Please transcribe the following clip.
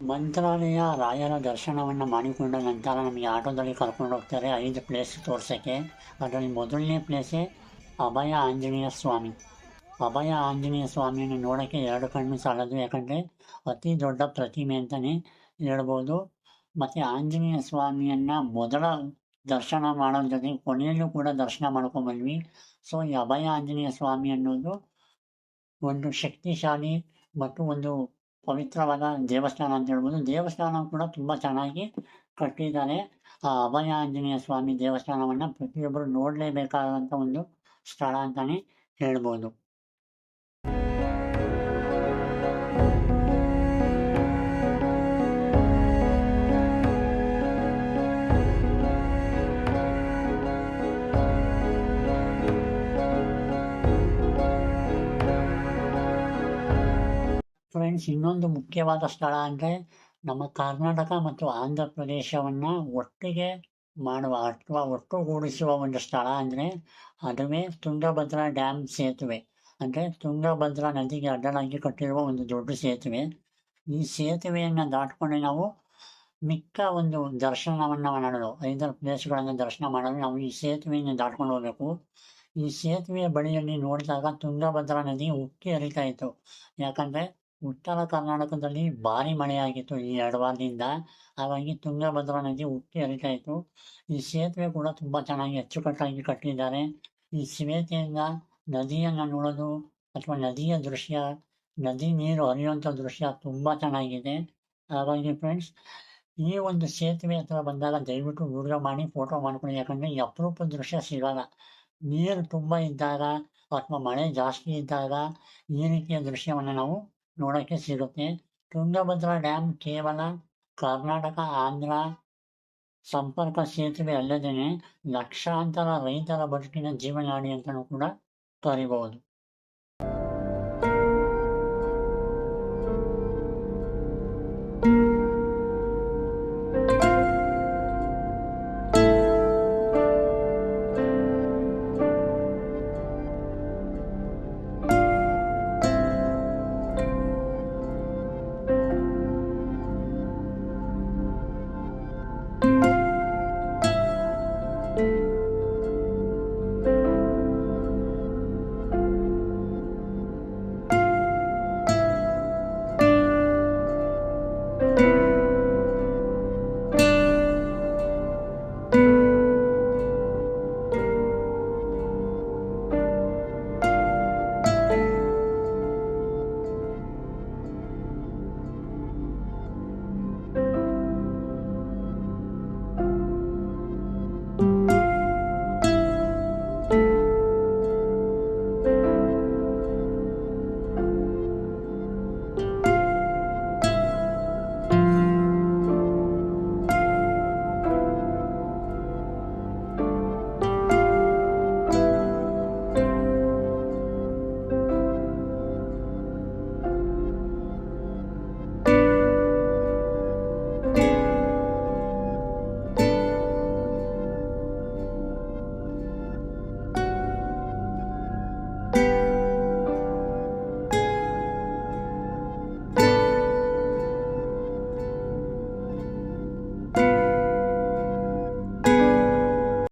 ಮಂತ್ರಾಲಯ ರಾಯರ ದರ್ಶನವನ್ನು ಮಾಡಿಕೊಂಡ ನಂತರ ನಮಗೆ ಆಟೋದಲ್ಲಿ ಕರ್ಕೊಂಡು ಹೋಗ್ತಾರೆ. ಐದು ಪ್ಲೇಸ್ ತೋರ್ಸೋಕ್ಕೆ. ಅದರಲ್ಲಿ ಮೊದಲನೇ ಪ್ಲೇಸೇ ಅಭಯ ಆಂಜನೇಯ ಸ್ವಾಮಿ. ಅಭಯ ಆಂಜನೇಯ ಸ್ವಾಮಿಯನ್ನು ನೋಡೋಕ್ಕೆ ಎರಡು ಕಣ್ಣು ಸಾಲದು. ಯಾಕಂದರೆ ಅತಿ ದೊಡ್ಡ ಪ್ರತಿಮೆ ಅಂತಲೇ ಹೇಳ್ಬೋದು. ಮತ್ತು ಆಂಜನೇಯ ಸ್ವಾಮಿಯನ್ನು ಮೊದಲ ದರ್ಶನ ಮಾಡೋದ್ರ ಜೊತೆ ಕೊನೆಯಲ್ಲೂ ಕೂಡ ದರ್ಶನ ಮಾಡ್ಕೊಂಡ್ಬಂದ್ವಿ ಸೊ ಈ ಅಭಯ ಆಂಜನೇಯ ಸ್ವಾಮಿ ಅನ್ನೋದು ಒಂದು ಶಕ್ತಿಶಾಲಿ ಮತ್ತು ಒಂದು ಪವಿತ್ರವಾದ ದೇವಸ್ಥಾನ ಅಂತ ಹೇಳ್ಬೋದು. ದೇವಸ್ಥಾನ ಕೂಡ ತುಂಬ ಚೆನ್ನಾಗಿ ಕಟ್ಟಿದ್ದಾರೆ. ಆ, ಅಭಯ ಆಂಜನೇಯ ಸ್ವಾಮಿ ದೇವಸ್ಥಾನವನ್ನು ಪ್ರತಿಯೊಬ್ಬರು ನೋಡಲೇಬೇಕಾದಂಥ ಒಂದು ಸ್ಥಳ ಅಂತಾನೆ ಹೇಳ್ಬೋದು. ಫ್ರೆಂಡ್ಸ್ ಇನ್ನೊಂದು ಮುಖ್ಯವಾದ ಸ್ಥಳ ಅಂದರೆ ನಮ್ಮ ಕರ್ನಾಟಕ ಮತ್ತು ಆಂಧ್ರ ಪ್ರದೇಶವನ್ನು ಒಟ್ಟಿಗೆ ಮಾಡುವ ಅಥವಾ ಒಟ್ಟುಗೂಡಿಸುವ ಒಂದು ಸ್ಥಳ ಅಂದರೆ ಅದುವೇ ತುಂಗಭದ್ರಾ ಡ್ಯಾಮ್ ಸೇತುವೆ. ಅಂದರೆ ತುಂಗಭದ್ರಾ ನದಿಗೆ ಅಡ್ಡಲಾಗಿ ಕಟ್ಟಿರುವ ಒಂದು ದೊಡ್ಡ ಸೇತುವೆ. ಈ ಸೇತುವೆಯನ್ನು ದಾಟ್ಕೊಂಡು ನಾವು ಮಿಕ್ಕ ಒಂದು ದರ್ಶನವನ್ನು ಮಾಡಲು, ಐದಾರು ಪ್ಲೇಸ್ಗಳನ್ನು ದರ್ಶನ ಮಾಡಲು ನಾವು ಈ ಸೇತುವೆಯನ್ನು ದಾಟ್ಕೊಂಡು ಹೋಗಬೇಕು. ಈ ಸೇತುವೆಯ ಬಳಿಯಲ್ಲಿ ನೋಡಿದಾಗ ತುಂಗಭದ್ರಾ ನದಿ ಉಕ್ಕಿ ಹರಿತಾ ಇತ್ತು. ಯಾಕಂದರೆ ಉತ್ತರ ಕರ್ನಾಟಕದಲ್ಲಿ ಭಾರಿ ಮಳೆಯಾಗಿತ್ತು ಈ ಎರಡು ವಾರದಿಂದ. ಹಾಗಾಗಿ ತುಂಗಭದ್ರಾ ನದಿ ಉಕ್ಕಿ ಹರಿತಾ ಇತ್ತು. ಈ ಸೇತುವೆ ಕೂಡ ತುಂಬ ಚೆನ್ನಾಗಿ ಅಚ್ಚುಕಟ್ಟಾಗಿ ಕಟ್ಟಿದ್ದಾರೆ. ಈ ಸೇತುವೆಯಿಂದ ನದಿಯನ್ನು ನೋಡೋದು ಅಥವಾ ನದಿಯ ದೃಶ್ಯ, ನದಿ ನೀರು ಹರಿಯುವಂಥ ದೃಶ್ಯ ತುಂಬ ಚೆನ್ನಾಗಿದೆ. ಹಾಗಾಗಿ ಫ್ರೆಂಡ್ಸ್ ಈ ಒಂದು ಸೇತುವೆ ಹತ್ರ ಬಂದಾಗ ದಯವಿಟ್ಟು ವಿಡಿಯೋ ಮಾಡಿ ಫೋಟೋ ಮಾಡ್ಕೊಳ್ಳಿ. ಯಾಕಂದರೆ ಈ ಅಪರೂಪದ ದೃಶ್ಯ ಸಿಗಲ್ಲ. ನೀರು ತುಂಬ ಇದ್ದಾಗ ಅಥವಾ ಮಳೆ ಜಾಸ್ತಿ ಇದ್ದಾಗ ಈ ರೀತಿಯ ದೃಶ್ಯವನ್ನು ನಾವು ನೋಡೋಕ್ಕೆ ಸಿಗುತ್ತೆ. ತುಂಗಭದ್ರಾ ಡ್ಯಾಮ್ ಕೇವಲ ಕರ್ನಾಟಕ, ಆಂಧ್ರ ಸಂಪರ್ಕ ಸೇತುವೆ ಅಲ್ಲದೇ ಲಕ್ಷಾಂತರ ರೈತರ ಬದುಕಿನ ಜೀವನಾಡಿ ಅಂತಲೂ ಕೂಡ ಕರಿಬಹುದು.